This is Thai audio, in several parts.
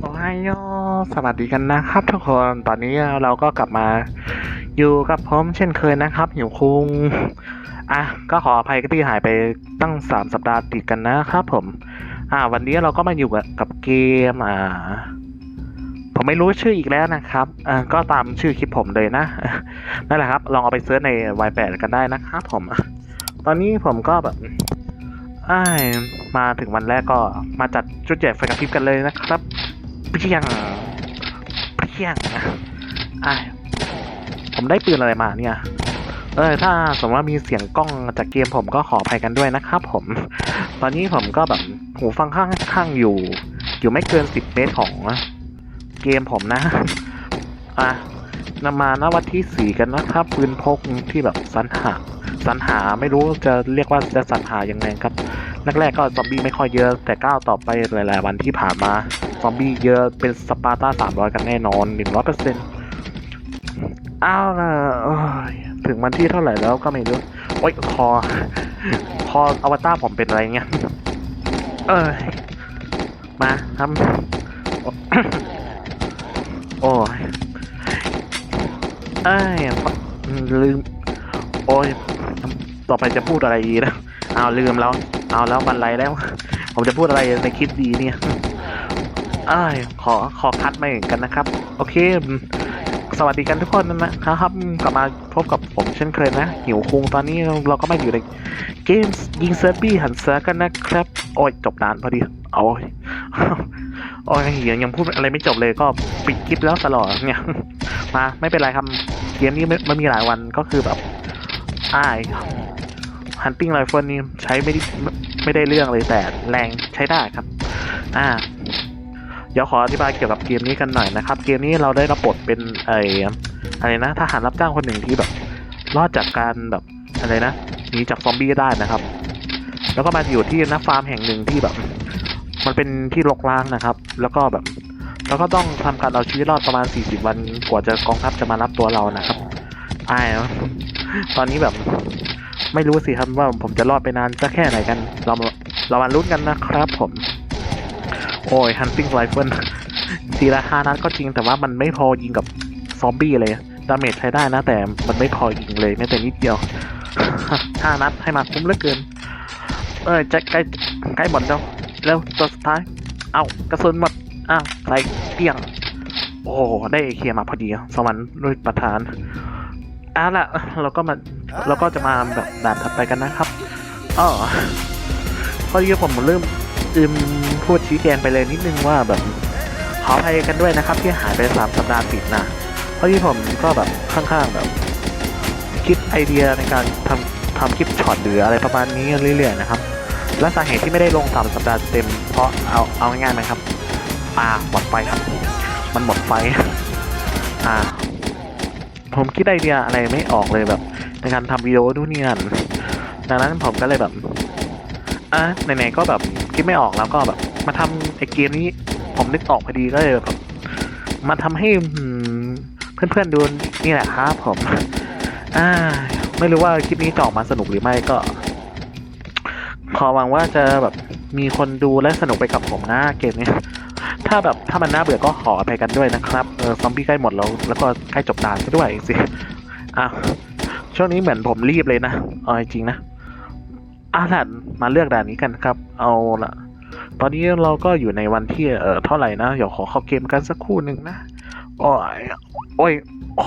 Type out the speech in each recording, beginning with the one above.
โอไฮโอสวัสดีกันนะครับ ทุกคนตอนนี้เราก็กลับมาอยู่กับผมเช่นเคยนะครับหิวคุงอะก็ขออภัยที่หายไปตั้งสามสัปดาห์ติดกันนะครับผม อ่า วันนี้เราก็มาอยู่กับกบเกมอ่าผมไม่รู้ชื่ออีกแล้วนะครับอ่าก็ตามชื่อคลิปผมเลยนะนั่นแหละครับ ลองเอาไปเซิร์ชใน Y8 กันได้นะครับผม ตอนนี้ผมก็แบบอ้ายมาถึงวันแรกก็มาจัดจุดแจกไฟกระพริบกันเลยนะครับ เพียงเพียงอ้ผมได้ปืนอะไรมาเนี่ย เออถ้าสมมติว่ามีเสียงกล้องจากเกมผมก็ขออภัยกันด้วยนะครับผม ตอนนี้ผมก็แบบหูฟังข้างข้างอยู่ อยู่ไม่เกินสิบเมตรของเกมผมนะ อะนำมาณวันที่สี่กันนะครับปืนพกที่แบบสรรหาสรรหาไม่รู้จะเรียกว่าจะสรรหายังไงครับ แรกๆก็ซอมบี้ไม่ค่อยเยอะ แต่ก้าวต่อไปหลายๆวันที่ผ่านมาซอมบี้เยอะเป็นสปาร์ตาสามร้อยกันแน่นอนหนึ่งร้อยเปอร์เซ็นต์อ้าวล่ะถึงวันที่เท่าไหร่แล้วก็ไม่รู้โอ๊ยคอ คออวตารผมเป็นอะไรเงี้ย เอ้ยมาทำโอ้ยเอ้ยลืม โอ้ยต่อไปจะพูดอะไรดีนะ เอาลืมแล้ว เอาแล้วบันไลแล้ว ผมจะพูดอะไรในคลิปดีเนี่ยอ้ยขอขอคัดมาเหมือนกันนะครับ โอเค สวัสดีกันทุกคนนะครับ กลับมาพบกับผมเช่นเคยนะ หิวคุงตอนนี้เราก็มาอยู่ในเกมยิงเซอร์บี้หันเซอร์กันนะครับ โอ้ยจบนานพอดีโอ้ยโอ้ยยังยังพูดอะไรไม่จบเลยก็ปิดคลิปแล้วตลอดเนี่ยมาไม่เป็นไรครับเกมนี้มันมีหลายวันก็คือแบบอ้าย ฮันติ้งไรเฟิลนี่ใช้ไม่ได้ไม่ได้เรื่องเลยแต่แรงใช้ได้ครับ อ่า เดี๋ยวขออธิบายเกี่ยวกับเกมนี้กันหน่อยนะครับ เกมนี้เราได้รับบทเป็นไอ้อะไรนะทหารรับจ้างคนหนึ่งที่แบบ รอดจากการแบบอะไรนะหนีจากซอมบี้ได้นะครับ แล้วก็มาอยู่ที่นักฟาร์มแห่งหนึ่งที่แบบ มันเป็นที่รกร้างนะครับ แล้วก็แบบแล้วก็ต้องทำการเอาชีวิตรอดประมาณ 40 วันกว่าจะกองทัพจะมารับตัวเรานะครับอายตอนนี้แบบ ไม่รู้สิครับว่าผมจะรอดไปนานจะแค่ไหนกัน เรามาเรามาลุ้นกันนะครับผม โอ้ย hunting rifle ทีละห้านัดก็จริงแต่ว่ามันไม่พอยิงกับซอมบี้เลยดาเมจใช้ได้นะ แต่มันไม่พอยิงเลยแม้แต่นิดเดียวห้านัดให้มาคุ้มเหลือเกิน เออจะใกล้ใกล้หมดแล้วแล้วตัวสุดท้าย เอากระสุนหมดอ้าวใส่เปี้ยง โอ้ได้เคลียร์มาพอดีสวรรค์ด้วยประธานเอาล่ะเราก็มา เราก็จะมาแบบด่านถัดไปกันนะครับอ๋อพอดีผมเริ่มลืมพูดชี้แจงไปเลยนิดนึงว่าแบบขออภัยกันด้วยนะครับ ที่หายไปสามสัปดาห์ติดนะเพราะที่ผมก็แบบข้างๆแบบ คิดไอเดียในการทำทำคลิปช็อตหรืออะไรประมาณนี้เรื่อยๆนะครับ และสาเหตุที่ไม่ได้ลงสามสัปดาห์เต็ม เพราะเอาเอาง่ายๆไหมครับอ่าหมดไฟครับ มันหมดไฟอ่าผมคิดไอเดียอะไรไม่ออกเลยแบบ ในการทำวิดีโอดูนนี่นั่นดังนั้นผมก็เลยแบบอะไหนๆก็แบบคิดไม่ออกแล้วก็แบบ มาทำไอเกมนี้ ผมนึกออกพอดีก็เลยแบบมาทำให้เพื่อนๆดูนี่แหละครับผม อ่า ไม่รู้ว่าคลิปนี้จะออกมาสนุกหรือไม่ก็ ขอหวังว่าจะแบบมีคนดูและสนุกไปกับผมนะเกมนี้ถ้าแบบถ้ามันน่าเบื่อก็ขออภัยกันด้วยนะครับ เออซอมบี้ใกล้หมดแล้ว แล้วก็ใกล้จบด่านซะด้วยสิ อะ ช่วงนี้เหมือนผมรีบเลยนะเอาจริงนะอะล่ะมาเลือกด่านนี้กันครับ เอาละตอนนี้เราก็อยู่ในวันที่เออเท่าไหร่นะเดี๋ยวขอเข้าเกมกันสักครู่หนึ่งนะโอ้ยโอ้ย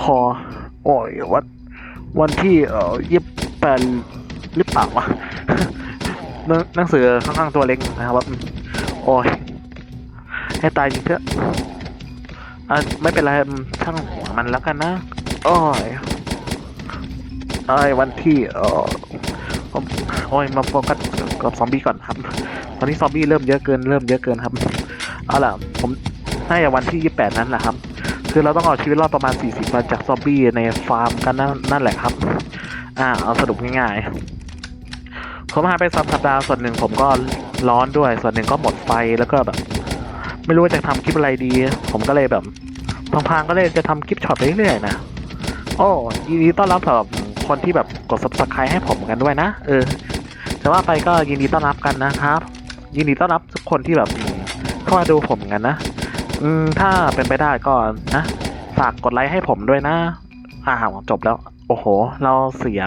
คอโอ้ยวันวันที่เอ่อยี่สิบแปดหรือเปล่าวะหนังสือค่อนข้างตัวเล็กนะครับโอ้ยให้ตายจริงเถอะอะไม่เป็นไรช่างหัวมันแล้วกันนะโอ้ย ไอ้ยวันที่เออผมโอ้ยมาโฟกัสกับซอมบี้ก่อนครับ ตอนนี้ซอมบี้เริ่มเยอะเกินเริ่มเยอะเกินครับ เอาล่ะ ผมน่าจะวันที่ยี่แปดนั้นแหละครับ คือเราต้องเอาชีวิตรอดประมาณสี่สิบวันจากซอมบี้ในฟาร์มกันนั่นนั่นแหละครับ อ่า เอาสรุปง่ายๆ ผมหายไปสามสัปดาห์ส่วนหนึ่งผมก็ร้อนด้วย ส่วนหนึ่งก็หมดไฟแล้วก็แบบ ไม่รู้ว่าจะทำคลิปอะไรดี ผมก็เลยแบบพางๆก็เลยจะทำคลิปช็อตไปเรื่อยๆนะ โอ้ยินดีต้อนรับสำหรับ คนที่แบบกด subscribe ให้ผมกันด้วยนะ เออ แต่ว่าไปก็ยินดีต้อนรับกันนะครับ ยินดีต้อนรับทุกคนที่แบบเข้ามาดูผมกันนะ อืม ถ้าเป็นไปได้ก็นะฝากกดไลค์ให้ผมด้วยนะอ่าจบแล้ว โอ้โห เราเสีย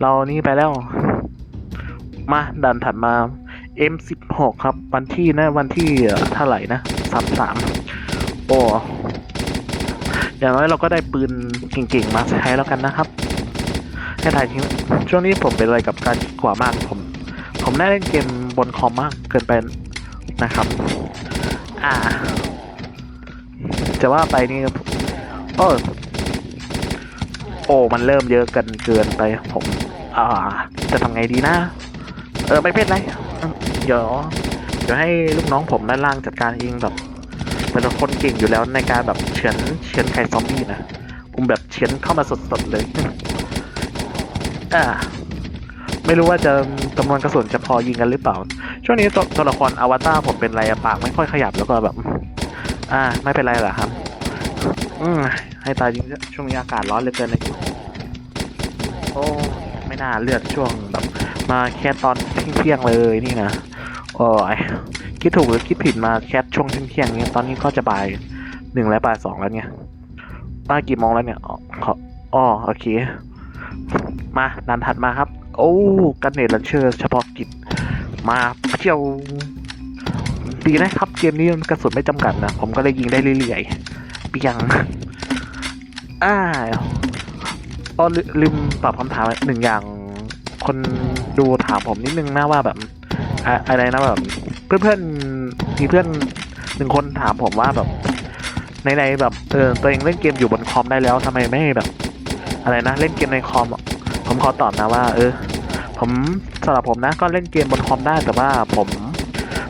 เรานี่ไปแล้ว มาดันถัดมา M16 ครับ วันที่นะ วันที่เท่าไหร่นะสามสามโอ้อย่างน้อยเราก็ได้ปืนเก่งๆ มาใช้แล้วกันนะครับ ให้ถ่ายทิ้งช่วงนี้ผมเป็นอะไรกับการขวามากผม ผมได้เล่นเกมบนคอมมากเกินไปนะครับ อ่า จะว่าไปนี่โอ้โอ้มันเริ่มเยอะกันเกินไปผม อ่า จะทำไงดีนะ เออไม่เป็นไรเดี๋ยวเดี๋ยวให้ลูกน้องผมด้านล่างจัดการเองแบบเป็นคนเก่งอยู่แล้วในการแบบเฉือนเฉือนไข่ซอมบี้นะผมแบบเฉือนเข้ามาสดๆเลย อ่า ไม่รู้ว่าจะจำนวนกระสุนจะพอยิงกันหรือเปล่า ช่วงนี้ตัวตัวละครอวตารผมเป็นไรปากไม่ค่อยขยับแล้วก็แบบ อ่า ไม่เป็นไรหรอครับ อืมให้ตายจริงช่วงนี้อากาศร้อนเหลือเกินเลยโอ้ไม่น่าเลือกช่วงแบบ มาแคสตอนเที่ยงเลยนี่นะโอ้ยคิดถูกหรือคิดผิดมาแคสช่วงเที่ยงนี้ตอนนี้ก็จะบ่ายหนึ่งและบ่ายสองแล้วเนี่ยป้ากี่โมงแล้วเนี่ยอ๋อโอเค มานันถัดมาครับ โอ้กันเนตลันเชอร์เฉพาะกิจมาเที่ยวดีนะครับ เกมนี้มันกระสุนไม่จำกัดนะ ผมก็เลยยิงได้เรื่อยๆเปียงอ่าอ๋อลืลืมตอบคำถามหนึ่งอย่าง คนดูถามผมนิดนึงนะว่าแบบอะไรนะแบบ เพื่อนๆมีเพื่อนหนึ่งคนถามผมว่าแบบในในๆแบบเออตัวเองเล่นเกมอยู่บนคอมได้แล้วทำไมไม่แบบ อะไรนะ เล่นเกมในคอม ผมขอตอบนะว่า เออ ผมสำหรับผมนะก็เล่นเกมบนคอมได้แต่ว่าผม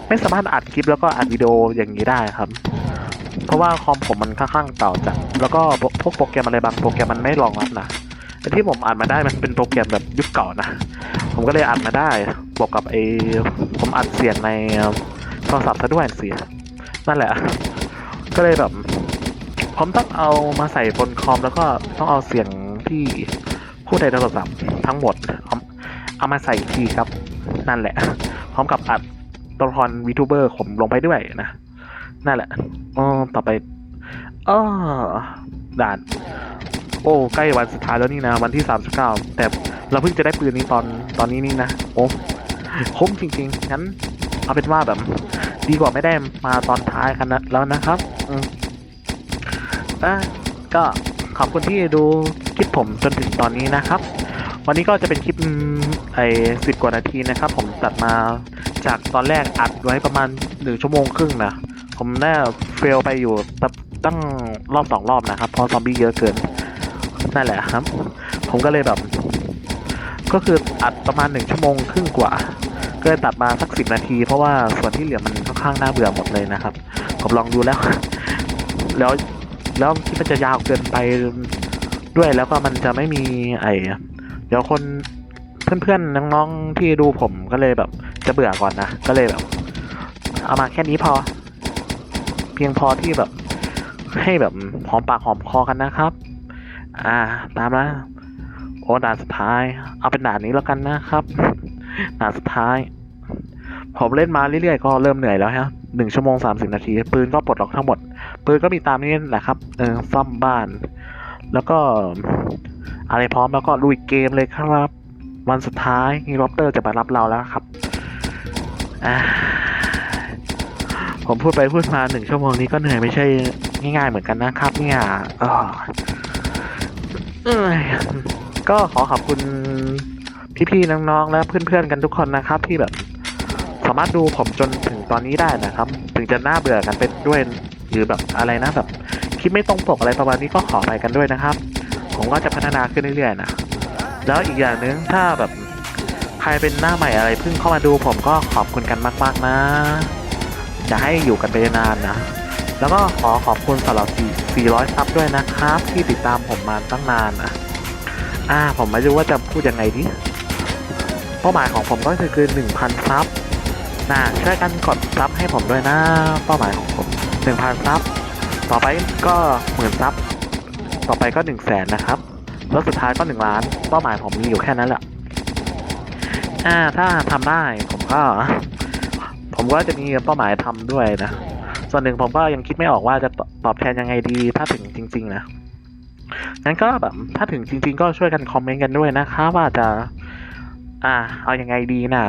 ไม่สามารถอัดคลิปแล้วก็อัดวิดีโออย่างนี้ได้ครับ เพราะว่าคอมผมมันค่อนข้างเก่าจัดแล้วก็พวกโปรแกรมอะไรบางโปรแกรมมันไม่รองรับนะที่ผมอัดมาได้มันเป็นโปรแกรมแบบยุคเก่านะผมก็เลยอัดมาได้บวกกับไอ้ผมอัดเสียงในโทรศัพท์ซะด้วยเสียงนั่นแหละ ก็เลยแบบผมต้องเอามาใส่บนคอมแล้วก็ต้องเอาเสียงที่ พูดในโทรศัพท์ทั้งหมดเอาเอามาใส่ทีครับ นั่นแหละ พร้อมกับอัดตัวละครวีทูเบอร์ผมลงไปด้วยนะ นั่นแหละอ๋อต่อไปอ้อด่าน โอ้ ใกล้วันสุดท้ายแล้วนี่นะ วันที่สามสิบเก้าแต่เราเพิ่งจะได้ปืนนี้ตอนตอนนี้นี่นะ โอ้คุ้มจริงๆ งั้น เอาเป็นว่าแบบ ดีกว่าไม่ได้มาตอนท้ายกันนะแล้วนะครับ อืมอะก็ ขอบคุณที่ดูคลิปผมจนถึงตอนนี้นะครับ วันนี้ก็จะเป็นคลิปไอ้สิบกว่านาทีนะครับ ผมตัดมาจากตอนแรกอัดไว้ประมาณหนึ่งชั่วโมงครึ่งนะผมได้เฟลไปอยู่ตั้ตั้งรอบสองรอบนะครับเพราะซอมบี้เยอะเกินนั่นแหละครับ ผมก็เลยแบบ ก็คืออัดประมาณหนึ่งชั่วโมงครึ่งกว่าก็เลยตัดมาสักสิบนาที เพราะว่าส่วนที่เหลือมันค่อนข้างน่าเบื่อหมดเลยนะครับ ผมลองดูแล้ว แล้ว แล้วที่มันจะยาวเกินไปด้วยแล้วก็มันจะไม่มีไอเดี๋ยวคนเพื่อนๆน้องๆที่ดูผมก็เลยแบบ จะเบื่อก่อนนะก็เลยแบบ เอามาแค่นี้พอ เพียงพอที่แบบ ให้แบบหอมปากหอมคอกันนะครับ อ่า ตามนะโอ้ด่านสุดท้าย เอาเป็นด่านนี้แล้วกันนะครับด่านสุดท้าย ผมเล่นมาเรื่อยๆก็เริ่มเหนื่อยแล้วฮะหนึ่งชั่วโมงสามสิบนาทีปืนก็ปลดล็อกทั้งหมด ปืนก็มีตามนี้แหละครับเออซ่อมบ้าน แล้วก็อะไรพร้อมแล้วก็ลุยเกมเลยครับ วันสุดท้ายฮีโร่เตอร์จะมารับเราแล้วครับผมพูดไปพูดมาหนึ่งชั่วโมงนี้ก็เหนื่อยไม่ใช่ง่ายๆเหมือนกันนะครับ เนี่ยก็ขอขอบคุณพี่ๆน้องๆและเพื่อนๆกันทุกคนนะครับ ที่แบบ สามารถดูผมจนถึงตอนนี้ได้นะครับ ถึงจะน่าเบื่อกันไปด้วย รือแบบอะไรนะแบบคลิปไม่ตรงปกอะไรประมาณนี้ก็ขอไปกันด้วยนะครับ ผมก็จะพัฒนาขึ้นเรื่อยๆนะแล้วอีกอย่างหนึ่งถ้าแบบใครเป็นหน้าใหม่อะไรเพิ่งเข้ามาดูผมก็ขอบคุณกันมาก ๆนะจะให้อยู่กันไปนานนะ แล้วก็ขอขอบคุณสำหรับ4 400 ซับด้วยนะครับ ที่ติดตามผมมาตั้งนานนะอ่า ผมไม่รู้ว่าจะพูดยังไงดีเป้าหมายของผมก็คือคือ1,000 ซับนะช่วยกันกดซับให้ผมด้วยนะ เป้าหมายของผม 1,000ซับ ต่อไปก็หมื่นซับ ต่อไปก็1 0 0 0 0แสนนะครับ แล้วสุดท้ายก็1ล้าน เป้าหมายผมมีอยู่แค่นั้นแหละ อ่า ถ้าทำได้ผมก็ ผมก็จะมีเป้าหมายทำด้วยนะ ส่วนหนึ่งผมก็ยังคิดไม่ออกว่าจะตอบแทนยังไงดี ถ้าถึงจริง ๆ นะ งั้นก็แบบถ้าถึงจริง ๆ ก็ช่วยกันคอมเมนต์กันด้วยนะคะ ว่าจะ อ่า เอายังไงดีน่ะ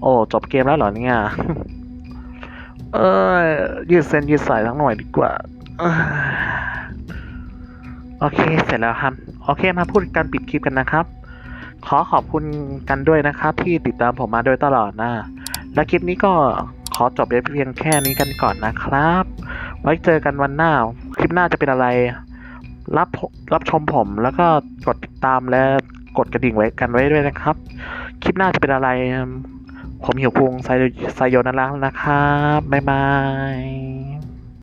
โอ้ จบเกมแล้วเหรอเนี่ย เออยืดเส้นยืดสายทั้งหน่อยดีกว่าโอเค เสร็จแล้วครับ โอเค มาพูดกันปิดคลิปกันนะครับ ขอขอบคุณกันด้วยนะครับ ที่ติดตามผมมาโดยตลอดนะ และคลิปนี้ก็ขอจบไว้เพียงแค่นี้กันก่อนนะครับ ไว้เจอกันวันหน้า คลิปหน้าจะเป็นอะไร รับรับชมผมแล้วก็กดติดตามและกดกระดิ่งไว้กันไว้ด้วยนะครับ คลิปหน้าจะเป็นอะไร ผมหิวพุงไซโยนารังนะครับ บ๊ายบาย